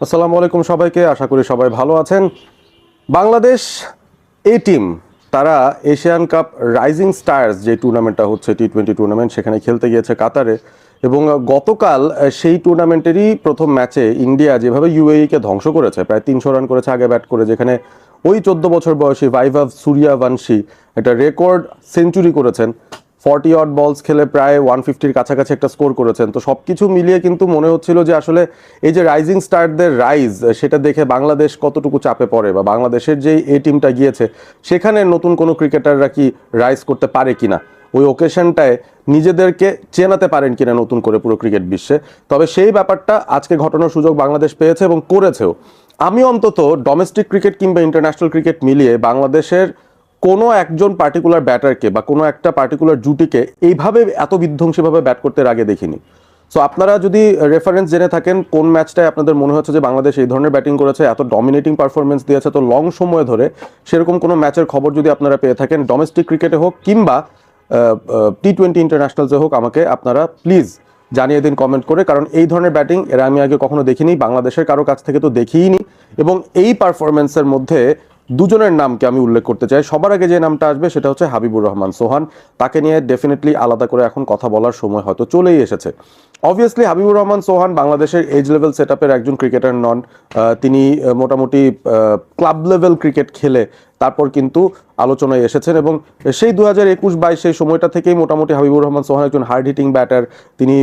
আসসালামু আলাইকুম সবাইকে, আশা করি সবাই ভালো আছেন। বাংলাদেশ এ টিম তারা এশিয়ান কাপ রাইজিং স্টার্স যে টুর্নামেন্টটা হচ্ছে টি টোয়েন্টি টুর্নামেন্ট সেখানে খেলতে গিয়েছে কাতারে। এবং গতকাল সেই টুর্নামেন্টেরই প্রথম ম্যাচে ইন্ডিয়া যেভাবে ইউএইকে ধ্বংস করেছে, প্রায় তিনশো রান করেছে, আগে ব্যাট করে যেখানে ওই চোদ্দ বছর বয়সী ভাইভাব ভাইভাভ বানশি একটা রেকর্ড সেঞ্চুরি করেছেন। ফর্টি অড বলস খেলে প্রায় ওয়ান ফিফটির কাছাকাছি একটা স্কোর করেছেন। তো সব কিছু মিলিয়ে কিন্তু মনে হচ্ছিল যে আসলে এই যে রাইজিং স্টারদের রাইজ সেটা দেখে বাংলাদেশ কতটুকু চাপে পড়ে বা বাংলাদেশের যেই এই টিমটা গিয়েছে, সেখানে নতুন কোনো ক্রিকেটাররা কি রাইজ করতে পারে কি না ওই ওকেশনটায় নিজেদেরকে চেনাতে পারেন কিনা নতুন করে পুরো ক্রিকেট বিশ্বে? তবে সেই ব্যাপারটা আজকে ঘটানোর সুযোগ বাংলাদেশ পেয়েছে এবং করেছেও। আমি অন্তত ডোমেস্টিক ক্রিকেট কিংবা ইন্টারন্যাশনাল ক্রিকেট মিলিয়ে বাংলাদেশের কোনো একজন পার্টিকুলার ব্যাটারকে বা কোনো একটা পার্টিকুলার জুটিকে এইভাবে এত বিধ্বংসীভাবে ব্যাট করতে আগে দেখিনি। সো আপনারা যদি রেফারেন্স জেনে থাকেন কোন ম্যাচটায় আপনাদের মনে হচ্ছে যে বাংলাদেশ এই ধরনের ব্যাটিং করেছে, এত ডমিনেটিং পারফরমেন্স দিয়েছে, তো লং সময় ধরে সেরকম কোনো ম্যাচের খবর যদি আপনারা পেয়ে থাকেন ডোমেস্টিক ক্রিকেটে হোক কিংবা টি টোয়েন্টি ইন্টারন্যাশনালসে হোক, আমাকে আপনারা প্লিজ জানিয়ে দিন কমেন্ট করে। কারণ এই ধরনের ব্যাটিং এরা আমি আগে কখনো দেখিনি, বাংলাদেশের কারও কাছ থেকে তো দেখিইনি। এবং এই পারফরমেন্সের মধ্যে দুজনের নামকে আমি উল্লেখ করতে চাই। সবার আগে যে নামটা আসবে সেটা হচ্ছে হাবিবুর রহমান সোহান। তাকে নিয়ে ডেফিনেটলি আলাদা করে এখন কথা বলার সময় হয়তো চলেই এসেছে। অবভিয়াসলি হাবিবুর রহমান সোহান বাংলাদেশের এজ লেভেল সেট একজন ক্রিকেটার নন। তিনি মোটামুটি ক্লাব লেভেল ক্রিকেট খেলে তারপর কিন্তু আলোচনায় এসেছেন এবং সেই দু হাজার একুশ বাইশ সেই সময়টা থেকেই মোটামুটি হাবিবুর রহমান সোহান একজন হার্ড হিটিং ব্যাটার তিনি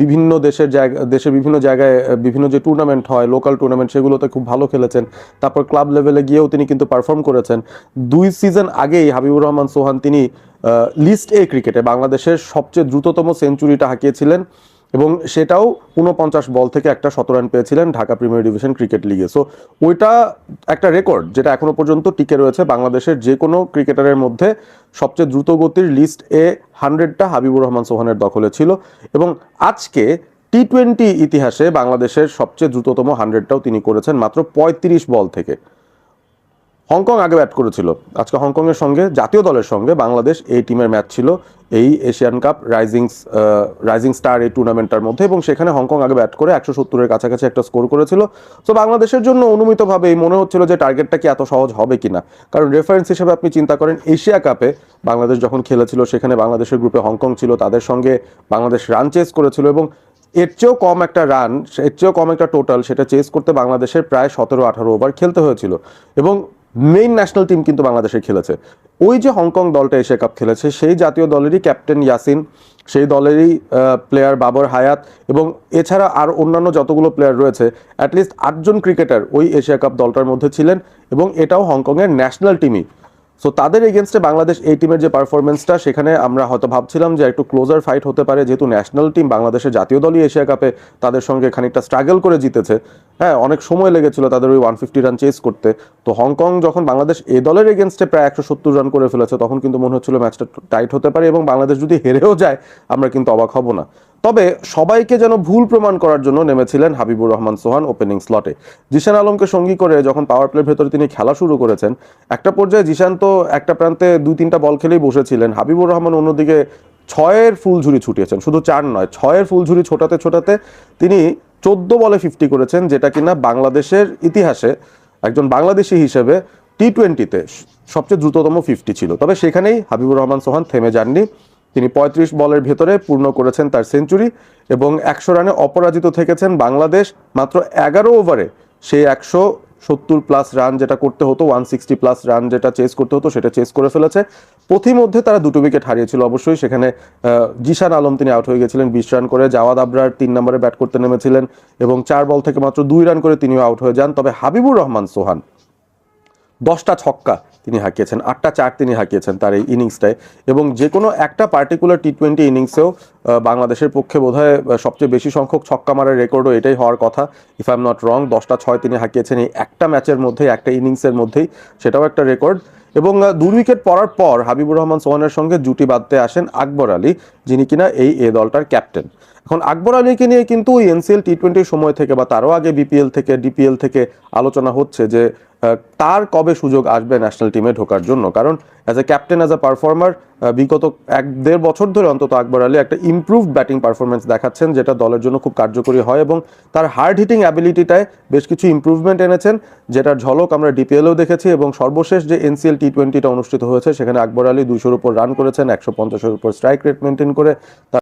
বিভিন্ন দেশের জায়গা দেশের বিভিন্ন জায়গায় বিভিন্ন যে টুর্নামেন্ট হয় লোকাল টুর্নামেন্ট সেগুলোতে খুব ভালো খেলেছেন। তারপর ক্লাব লেভেলে গিয়েও তিনি কিন্তু পারফর্ম করেছেন। দুই সিজন আগেই হাবিবুর রহমান সোহান তিনি লিস্ট এ ক্রিকেটে বাংলাদেশের সবচেয়ে দ্রুততম সেঞ্চুরিটা হাঁকিয়েছিলেন। এবং সেটাও উনপঞ্চাশ বল থেকে একটা শত রান পেয়েছিলেন ঢাকা প্রিমিয়ার ডিভিশন ক্রিকেট লিগে। সো ওইটা একটা রেকর্ড যেটা এখনও পর্যন্ত টিকে রয়েছে বাংলাদেশের যে কোনো ক্রিকেটারের মধ্যে। সবচেয়ে দ্রুত গতির লিস্ট এ হান্ড্রেডটা হাবিবুর রহমান সোহানের দখলে ছিল এবং আজকে টি টোয়েন্টি ইতিহাসে বাংলাদেশের সবচেয়ে দ্রুততম হান্ড্রেডটাও তিনি করেছেন মাত্র পঁয়ত্রিশ বল থেকে। হংকং আগে ব্যাট করেছিল। আজকে হংকংয়ের সঙ্গে, জাতীয় দলের সঙ্গে বাংলাদেশ এই টিমের ম্যাচ ছিল এই Asian cup rising rising star এই টুর্নামেন্টটার মধ্যে এবং সেখানে হংকং আগে ব্যাট করে একশো সত্তরের কাছাকাছি একটা স্কোর করেছিল। তো বাংলাদেশের জন্য অনুমিতভাবেই মনে হচ্ছিল যে টার্গেটটা কি এত সহজ হবে কিনা? কারণ রেফারেন্স হিসেবে আপনি চিন্তা করেন এশিয়া কাপে বাংলাদেশ যখন খেলেছিল, সেখানে বাংলাদেশের গ্রুপে হংকং ছিল, তাদের সঙ্গে বাংলাদেশ রান চেস করেছিল এবং এর চেয়েও কম একটা রান এর চেয়েও কম একটা টোটাল সেটা চেস করতে বাংলাদেশের প্রায় সতেরো আঠারো ওভার খেলতে হয়েছিল। এবং মেইন ন্যাশনাল টিম কিন্তু বাংলাদেশে খেলেছে। ওই যে হংকং দলটা এশিয়া কাপ খেলেছে, সেই জাতীয় দলেরই ক্যাপ্টেন ইয়াসিন সেই দলেরই প্লেয়ার বাবর হায়াত এবং এছাড়া আর অন্যান্য যতগুলো প্লেয়ার রয়েছে অ্যাটলিস্ট আটজন ক্রিকেটার ওই এশিয়া কাপ দলটার মধ্যে ছিলেন এবং এটাও হংকংয়ের ন্যাশনাল টিমই সো তাদের এগেনস্টে বাংলাদেশ এই টিমের যে পারফরমেন্সটা সেখানে আমরা হয়তো ভাবছিলাম যে একটু ক্লোজার ফাইট হতে পারে, যেহেতু ন্যাশনাল টিম বাংলাদেশের জাতীয় দলই এশিয়া কাপে তাদের সঙ্গে খানিকটা স্ট্রাগল করে জিতেছে। হ্যাঁ অনেক সময় লেগেছিল তাদের ওই ওয়ান ফিফটি রান চেস করতে। তো হংকং যখন বাংলাদেশ এ দলের এগেনস্টে প্রায় একশো সত্তর রান করে ফেলেছে, তখন কিন্তু মনে হচ্ছিল ম্যাচটা টাইট হতে পারে এবং বাংলাদেশ যদি হেরেও যায়, আমরা কিন্তু অবাক হব না। তবে সবাইকে যেন ভুল প্রমাণ করার জন্য নেমেছিলেন হাবিবুর রহমান সোহান ওপেনিং স্লটে জিশান আলমকে সঙ্গী করে যখন পাওয়ার প্লের ভেতরে তিনি খেলা শুরু করেছেন, একটা পর্যায়ে জিশান তো একটা প্রান্তে দুই তিনটা বল খেলেই বসেছিলেন। হাবিবুর রহমান অন্যদিকে ছয়ের ফুল ঝুরি ছুটিয়েছেন, শুধু চার নয়, ছয়ের ফুল ঝুরি ছোটাতে ছোটাতে তিনি চোদ্দ বলে ফিফটি করেছেন, যেটা কিনা বাংলাদেশের ইতিহাসে একজন বাংলাদেশি হিসেবে টি টোয়েন্টিতে সবচেয়ে দ্রুততম ফিফটি ছিল। তবে সেখানেই হাবিবুর রহমান সোহান থেমে যাননি। তিনি পঁয়ত্রিশ বলের ভেতরে পূর্ণ করেছেন তার সেঞ্চুরি এবং একশো রানে অপরাজিত থেকেছেন বাংলাদেশ। মাত্র এগারো ওভারে সেই একশো সত্তর প্লাস রান যেটা করতে হতো ওয়ান সিক্সটি প্লাস রান যেটা চেস করতে হতো, সেটা চেস করে ফেলেছে। পথিমধ্যে তারা দুটো উইকেট হারিয়েছিল অবশ্যই। সেখানে জিশান আলম তিনি আউট হয়ে গেছিলেন, বিশ রান করে। জাওয়াদ আবরার তিন নম্বরে ব্যাট করতে নেমেছিলেন এবং চার বল থেকে মাত্র দুই রান করে তিনিও আউট হয়ে যান। তবে হাবিবুর রহমান, সোহান, দশটা ছক্কা তিনি হাঁকিয়েছেন। আটটা চার তিনি হাঁকিয়েছেন তার এই ইনিংসটায়। এবং যে কোনো একটা পার্টিকুলার টি টোয়েন্টি ইনিংসেও বাংলাদেশের পক্ষে বোধহয় সবচেয়ে বেশি সংখ্যক ছক্কা মারার রেকর্ডও এটাই হওয়ার কথা। If I am not wrong দশটা ছয় তিনি হাঁকিয়েছেন এই একটা ম্যাচের মধ্যেই একটা ইনিংসের মধ্যেই। সেটাও একটা রেকর্ড। এবং আহ, দু উইকেট পড়ার পর হাবিবুর রহমান সোহানের সঙ্গে জুটি বাঁধতে আসেন আকবর আলী যিনি কিনা এই এ দলটার ক্যাপ্টেন। এখন আকবর আলীকে নিয়ে কিন্তু ওই এনসিএল টি টোয়েন্টির সময় থেকে বা তারও আগে বিপিএল থেকে ডিপিএল থেকে আলোচনা হচ্ছে যে তার কবে সুযোগ আসবে ন্যাশনাল টিমে ঢোকার জন্য। কারণ as a captain as a performer বিগত এক দেড় বছর ধরে অন্তত আকবর আলী একটা ইমপ্রুভড ব্যাটিং পারফরমেন্স দেখাচ্ছেন, যেটা দলের জন্য খুব কার্যকরী হয় এবং তার হার্ড হিটিং অ্যাবিলিটিটায় বেশ কিছু ইমপ্রুভমেন্ট এনেছেন, যেটার ঝলক আমরা ডিপিএলও দেখেছি এবং সর্বশেষ যে এনসিএল টি টোয়েন্টিটা অনুষ্ঠিত হয়েছে, সেখানে আকবর আলী দুশোর উপর রান করেছেন, একশো পঞ্চাশের উপর স্ট্রাইক রেট মেনটেন করে